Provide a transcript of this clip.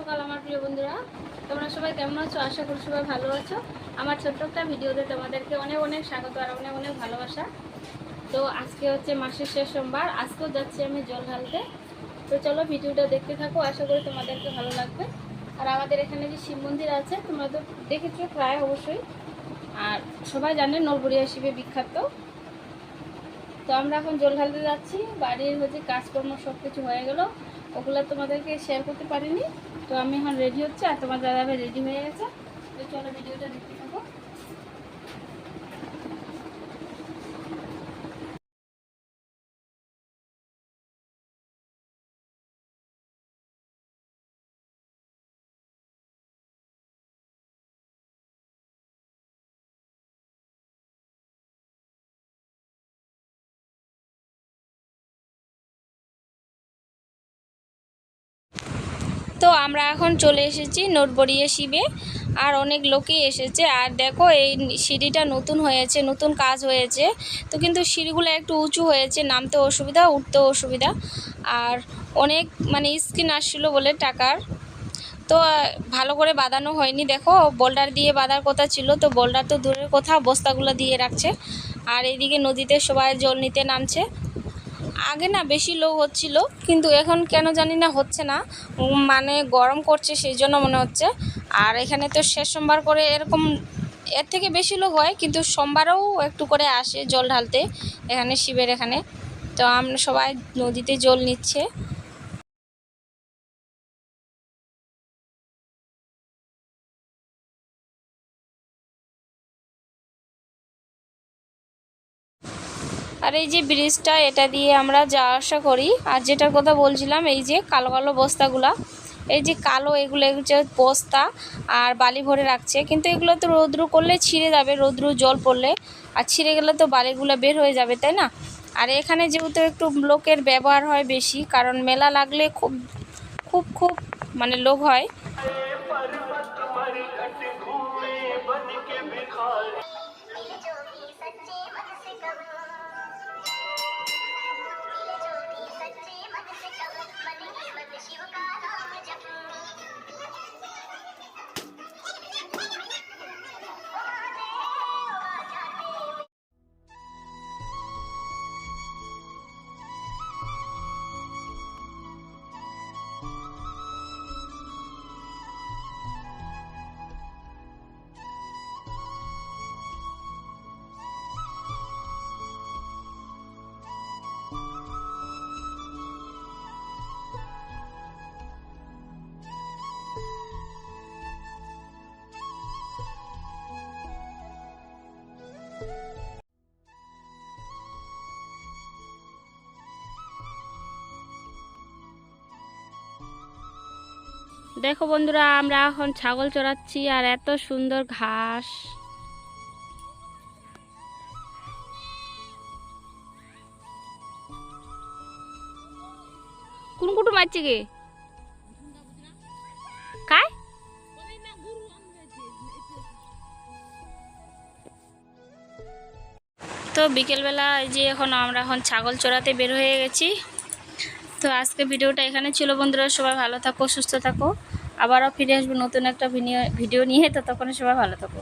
সকাল আমার প্রিয় বন্ধুরা। তোমরা সবাই কেমন আছো? আশা করি সবাই ভালো আছো। আমার ছোট্ট একটা ভিডিওতে তোমাদেরকে অনেক অনেক স্বাগত আর অনেক অনেক ভালোবাসা। তো আজকে হচ্ছে মাসের শেষ সোমবার। আজকেও যাচ্ছি আমি জল ঢালতে। তো চলো ভিডিওটা দেখতে থাকো। আশা করি তোমাদেরকে ভালো লাগবে। আর আমাদের এখানে যে শিব মন্দির আছে, তোমরা তো দেখেছ প্রায় অবশ্যই। আর সবাই জানে নলবরিয়া শিবে বিখ্যাত। তো আমরা এখন জল ঢালতে যাচ্ছি। বাড়ির হচ্ছে কাজকর্ম সব কিছু হয়ে গেল। ওগুলো তোমাদেরকে শেয়ার করতে পারিনি। তো আমি এখন রেডি হচ্ছে আর তোমার দাদাভাই রেডি হয়ে গেছে। তো চলো ভিডিওটা দেখতে আমরা এখন চলে এসেছি নোটবড়িয়া শিবে। আর অনেক লোকই এসেছে। আর দেখো, এই সিঁড়িটা নতুন হয়েছে, নতুন কাজ হয়েছে। তো কিন্তু সিঁড়িগুলো একটু উঁচু হয়েছে, নামতে অসুবিধা, উঠতেও অসুবিধা। আর অনেক মানে স্কিন আসছিল বলে টাকার। তো ভালো করে বাঁধানো হয়নি। দেখো বোল্ডার দিয়ে বাঁধার কথা ছিল। তো বোল্ডার তো দূরের কথা, বস্তাগুলো দিয়ে রাখছে। আর এইদিকে নদীতে সবাই জল নিতে নামছে। আগে না বেশি লোক হচ্ছিল, কিন্তু এখন কেন জানি না হচ্ছে না। মানে গরম করছে সেই জন্য মনে হচ্ছে। আর এখানে তো শেষ সোমবার করে এরকম এর থেকে বেশি লোক হয়, কিন্তু সোমবারও একটু করে আসে জল ঢালতে, এখানে শিবের এখানে। তো আমরা সবাই নদীতে জল নিচ্ছে। আর এই যে ব্রিজটা এটা দিয়ে আমরা যাওয়া আসা করি। আর যেটার কথা বলছিলাম এই যে কালো কালো বস্তাগুলা এই যে কালো এগুলো হচ্ছে বস্তা আর বালি ভরে রাখছে। কিন্তু এগুলো তো রৌদ্র করলে ছিঁড়ে যাবে রৌদ্র জল পড়লে। আর ছিঁড়ে গেলে তো বালিগুলো বের হয়ে যাবে তাই না? আর এখানে যেহেতু একটু লোকের ব্যবহার হয় বেশি কারণ মেলা লাগলে খুব খুব খুব মানে লোক হয়। দেখো বন্ধুরা, আমরা এখন ছাগল চড়াচ্ছি আর এত সুন্দর ঘাস। কোন কুটুম আছে গে काय তো বিকেলবেলা যে এখন আমরা এখন ছাগল চড়াতে বের হয়ে গেছি। তো আজকে ভিডিওটা এখানে ছিল বন্ধুরা, সবাই ভালো থাকো, সুস্থ থাকো। আবারও ফিরে আসব নতুন একটা ভিডিও নিয়ে, ততক্ষণে সবাই ভালো থাকো।